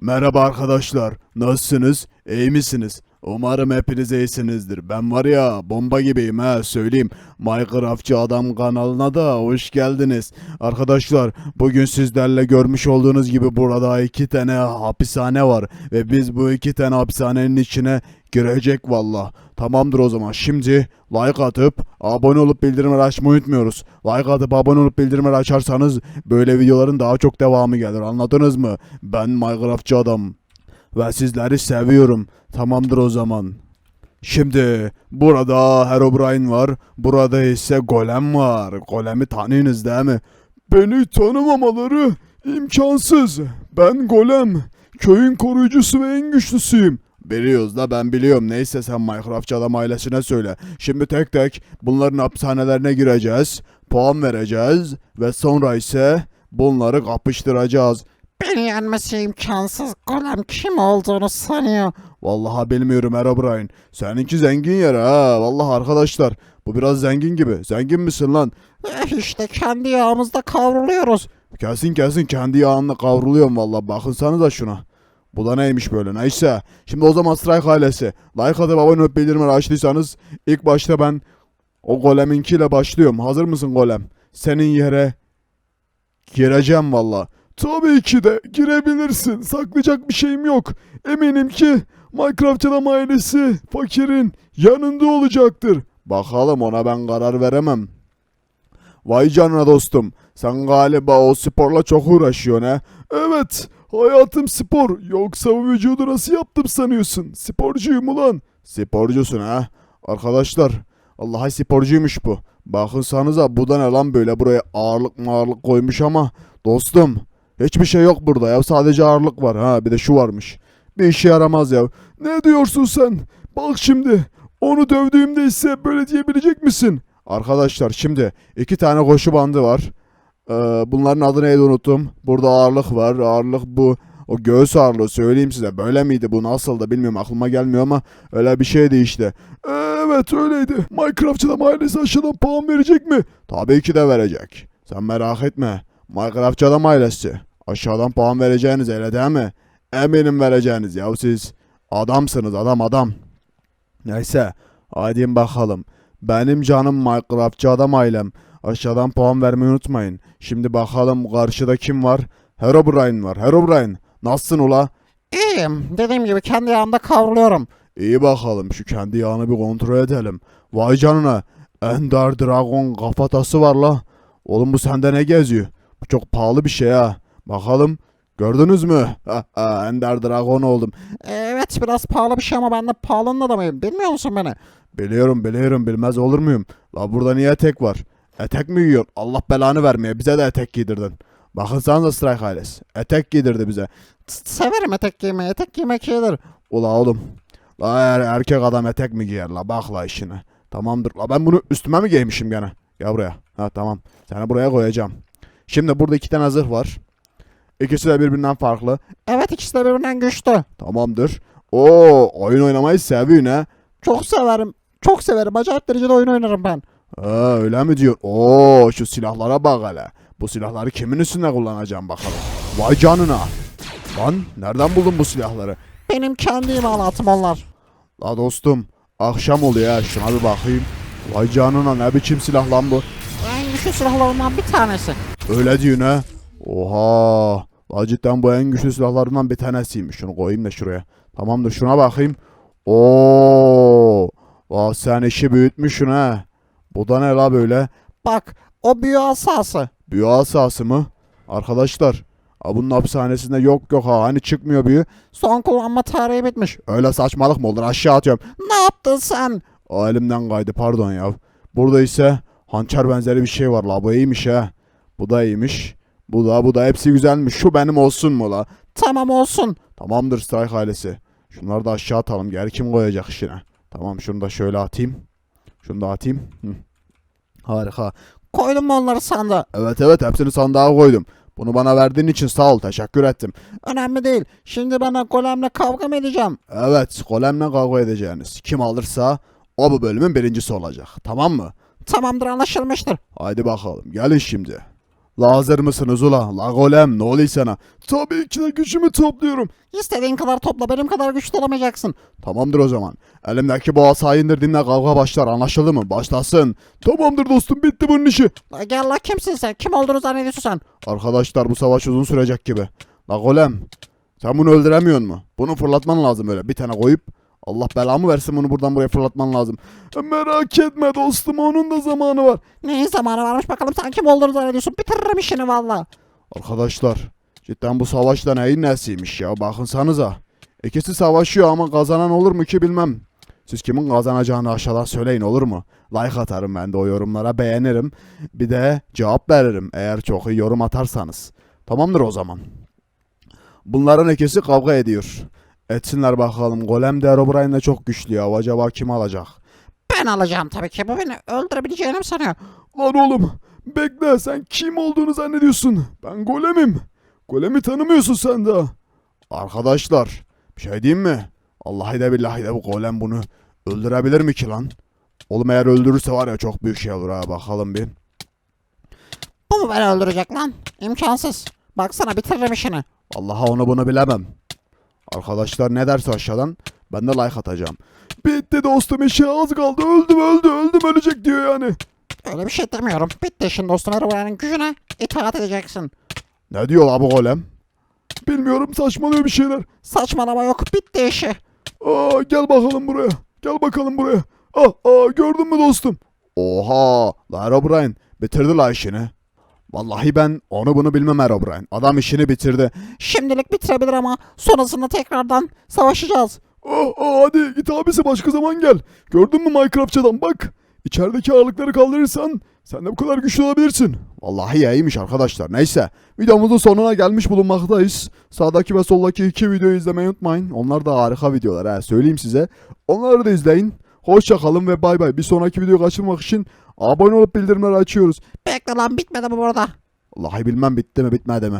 Merhaba arkadaşlar. Nasılsınız? İyi misiniz? Umarım hepiniz iyisinizdir. Ben var ya bomba gibiyim ha söyleyeyim. Minecraftçı Adam kanalına da hoş geldiniz. Arkadaşlar bugün sizlerle görmüş olduğunuz gibi burada iki tane hapishane var. Ve biz bu iki tane hapishanenin içine girecek valla. Tamamdır o zaman. Şimdi like atıp abone olup bildirimleri açmayı unutmuyoruz. Like atıp abone olup bildirimleri açarsanız böyle videoların daha çok devamı gelir. Anladınız mı? Ben Minecraftçı adam. Ve sizleri seviyorum. Tamamdır o zaman. Şimdi burada Herobrine var. Burada ise Golem var. Golem'i tanıyorsunuz değil mi? Beni tanımamaları imkansız. Ben Golem. Köyün koruyucusu ve en güçlüsüyüm. Biliyoruz da ben biliyorum. Neyse sen Minecraftçı adam ailesine söyle. Şimdi tek tek bunların hapishanelerine gireceğiz. Puan vereceğiz. Ve sonra ise bunları kapıştıracağız. Beni yenmesi imkansız. Golem kim olduğunu sanıyor. Vallahi bilmiyorum Herobrine. Seninki zengin yere ha. Vallahi arkadaşlar. Bu biraz zengin gibi. Zengin misin lan? Eh işte kendi yağımızda kavruluyoruz. Kesin kesin kendi yağınla kavruluyorum vallahi. Bakınsanıza şuna. Bu da neymiş böyle neyse. Şimdi o zaman Strike ailesi. Like atıp abone olup bildirimleri açtıysanız ilk başta ben o goleminkiyle başlıyorum. Hazır mısın golem? Senin yere gireceğim valla. Tabii ki de girebilirsin. Saklayacak bir şeyim yok. Eminim ki Minecraft Adam ailesi fakirin yanında olacaktır. Bakalım ona ben karar veremem. Vay canına dostum. Sen galiba o sporla çok uğraşıyorsun ha. Evet. Hayatım spor. Yoksa bu vücudu nasıl yaptım sanıyorsun? Sporcuyum ulan. Sporcusun ha. Arkadaşlar. Allah'a sporcuymuş bu. Bakınsanıza bu da ne lan böyle buraya ağırlık mağırlık koymuş ama. Dostum. Hiçbir şey yok burada ya. Sadece ağırlık var. Ha bir de şu varmış. Bir işe yaramaz ya. Ne diyorsun sen? Bak şimdi. Onu dövdüğümde ise böyle diyebilecek misin? Arkadaşlar şimdi iki tane koşu bandı var. Ee, bunların adı neydi unuttum. Burada ağırlık var. Ağırlık bu. O göğüs ağırlığı söyleyeyim size. Böyle miydi bu nasıldı bilmiyorum aklıma gelmiyor ama öyle bir şeydi işte. Evet öyleydi. Minecraftçıda ailesi aşağıdan puan verecek mi? Tabii ki de verecek. Sen merak etme. Minecraftçı adam ailesi. Aşağıdan puan vereceğiniz öyle değil mi? Eminim vereceğiniz ya siz. Adamsınız adam adam. Neyse. Hadi bakalım. Benim canım Minecraftçı adam ailem. Aşağıdan puan vermeyi unutmayın. Şimdi bakalım karşıda kim var? Herobrine var. Herobrine. Nasılsın ula? İyiyim. Dediğim gibi kendi yağımda kavruluyorum. İyi bakalım şu kendi yağını bir kontrol edelim. Vay canına. Ender Dragon kafatası var la. Oğlum bu sende ne geziyor? Bu çok pahalı bir şey ha. Bakalım. Gördünüz mü? Ha, ha, Ender Dragon oldum. Evet biraz pahalı bir şey ama ben de pahalının adamıyım. Bilmiyor musun beni? Biliyorum biliyorum bilmez olur muyum? La burada niye etek var? Etek mi giyiyorsun? Allah belanı vermeye bize de etek giydirdin. Bakınsanıza Strike ailesi. Etek giydirdi bize. Severim etek giymeyi. Etek giymek iyidir. Ula oğlum. La er, erkek adam etek mi giyer la bak la işine. Tamamdır. La ben bunu üstüme mi giymişim gene? Gel buraya. Ha tamam. Seni buraya koyacağım. Şimdi burada iki tane zırh var. İkisi de birbirinden farklı. Evet ikisi de birbirinden güçlü. Tamamdır. Oo oyun oynamayı seviyorsun ha. Çok severim. Çok severim. Acayip derecede oyun oynarım ben. Ha öyle mi diyor? Oo şu silahlara bak hele. Bu silahları kimin üstünde kullanacağım bakalım. Vay canına. Lan nereden buldun bu silahları? Benim kendi imalatım onlar. La dostum akşam oluyor ya şuna bir bakayım. Vay canına ne biçim silah lan bu? En güçlü silahlarımdan bir tanesi. Öyle diyorsun ha. Oha. La cidden bu en güçlü silahlarından bir tanesiymiş. Şunu koyayım da şuraya. Tamamdır şuna bakayım. Oo. La sen işi büyütmüşsün ha. Bu da ne la böyle? Bak o büyü asası. Büyü asası mı? Arkadaşlar. Ha bunun hapishanesinde yok yok ha. Hani çıkmıyor büyü. Son kullanma tarihi bitmiş. Öyle saçmalık mı olur? Aşağı atıyorum. Ne yaptın sen? O elimden kaydı pardon ya. Burada ise hançer benzeri bir şey var la. Bu iyiymiş ha. Bu da iyiymiş. Bu da bu da hepsi güzelmiş. Şu benim olsun mu la? Tamam olsun. Tamamdır Strike ailesi. Şunları da aşağı atalım. Geri kim koyacak işine? Tamam şunu da şöyle atayım. Şunu da atayım. Hı. Harika. Koydun mu onları sandığa? Evet evet hepsini sandığa koydum. Bunu bana verdiğin için sağ ol. Teşekkür ettim. Önemli değil. Şimdi bana golemle kavga mı edeceğim? Evet golemle kavga edeceğiniz. Kim alırsa o bu bölümün birincisi olacak. Tamam mı? Tamamdır anlaşılmıştır. Haydi bakalım. Gelin şimdi. La hazır mısınız ula? La golem ne oluyor sana? Tabii ki de gücümü topluyorum. İstediğin kadar topla benim kadar güçlü olamayacaksın. Tamamdır o zaman. Elimdeki bu asayı indirdiğimde kavga başlar anlaşıldı mı? Başlasın. Tamamdır dostum bitti bunun işi. La gel la kimsin sen? Kim olduğunu zannediyorsun sen? Arkadaşlar bu savaş uzun sürecek gibi. La golem sen bunu öldüremiyor mu? Bunu fırlatman lazım öyle bir tane koyup. Allah belamı versin bunu buradan buraya fırlatman lazım. Merak etme dostum onun da zamanı var. Neyin zamanı varmış bakalım sen kim olduğunu zannediyorsun? Bitiririm işini valla. Arkadaşlar cidden bu savaş da neyin nesiymiş ya bakınsanıza. İkisi savaşıyor ama kazanan olur mu ki bilmem. Siz kimin kazanacağını aşağıdan söyleyin olur mu? Like atarım ben de o yorumlara beğenirim. Bir de cevap veririm eğer çok iyi yorum atarsanız. Tamamdır o zaman. Bunların ikisi kavga ediyor. Etsinler bakalım. Golem de Herobrine'le çok güçlü ya. Acaba kim alacak? Ben alacağım tabii ki. Bu beni öldürebileceğini mi sanıyor? Lan oğlum bekle sen kim olduğunu zannediyorsun? Ben golemim. Golemi tanımıyorsun sen daha. Arkadaşlar bir şey diyeyim mi? Allahi de billahi de bu golem bunu öldürebilir mi ki lan? Oğlum eğer öldürürse var ya çok büyük şey olur ha bakalım bir. Bu mu beni öldürecek lan? İmkansız. Baksana bitiririm işini. Allah'a onu bunu bilemem. Arkadaşlar ne derse aşağıdan ben de like atacağım. Bitti dostum işi az kaldı öldüm öldü öldüm ölecek diyor yani. Öyle bir şey demiyorum. Bitti şimdi dostum Herobrine'in gücüne itaat edeceksin. Ne diyor la bu golem? Bilmiyorum saçmalıyor bir şeyler. Saçmalama yok. Bitti işi. Aa, gel bakalım buraya. Gel bakalım buraya. Ah, aa, gördün mü dostum? Oha! La Herobrine bitirdi la işini. Vallahi ben onu bunu bilmem Herobrine. Adam işini bitirdi. Şimdilik bitirebilir ama sonrasında tekrardan savaşacağız. Aa, aa, hadi git abisi başka zaman gel. Gördün mü Minecraftçadan bak. İçerideki ağırlıkları kaldırırsan sen de bu kadar güçlü olabilirsin. Vallahi iyiymiş arkadaşlar. Neyse videomuzun sonuna gelmiş bulunmaktayız. Sağdaki ve soldaki iki videoyu izlemeyi unutmayın. Onlar da harika videolar ha söyleyeyim size. Onları da izleyin. Hoşça kalın ve bay bay. Bir sonraki videoyu kaçırmak için abone olup bildirimleri açıyoruz. Bekle lan bitmedi bu burada. Vallahi bilmem bitti mi bitmedi mi.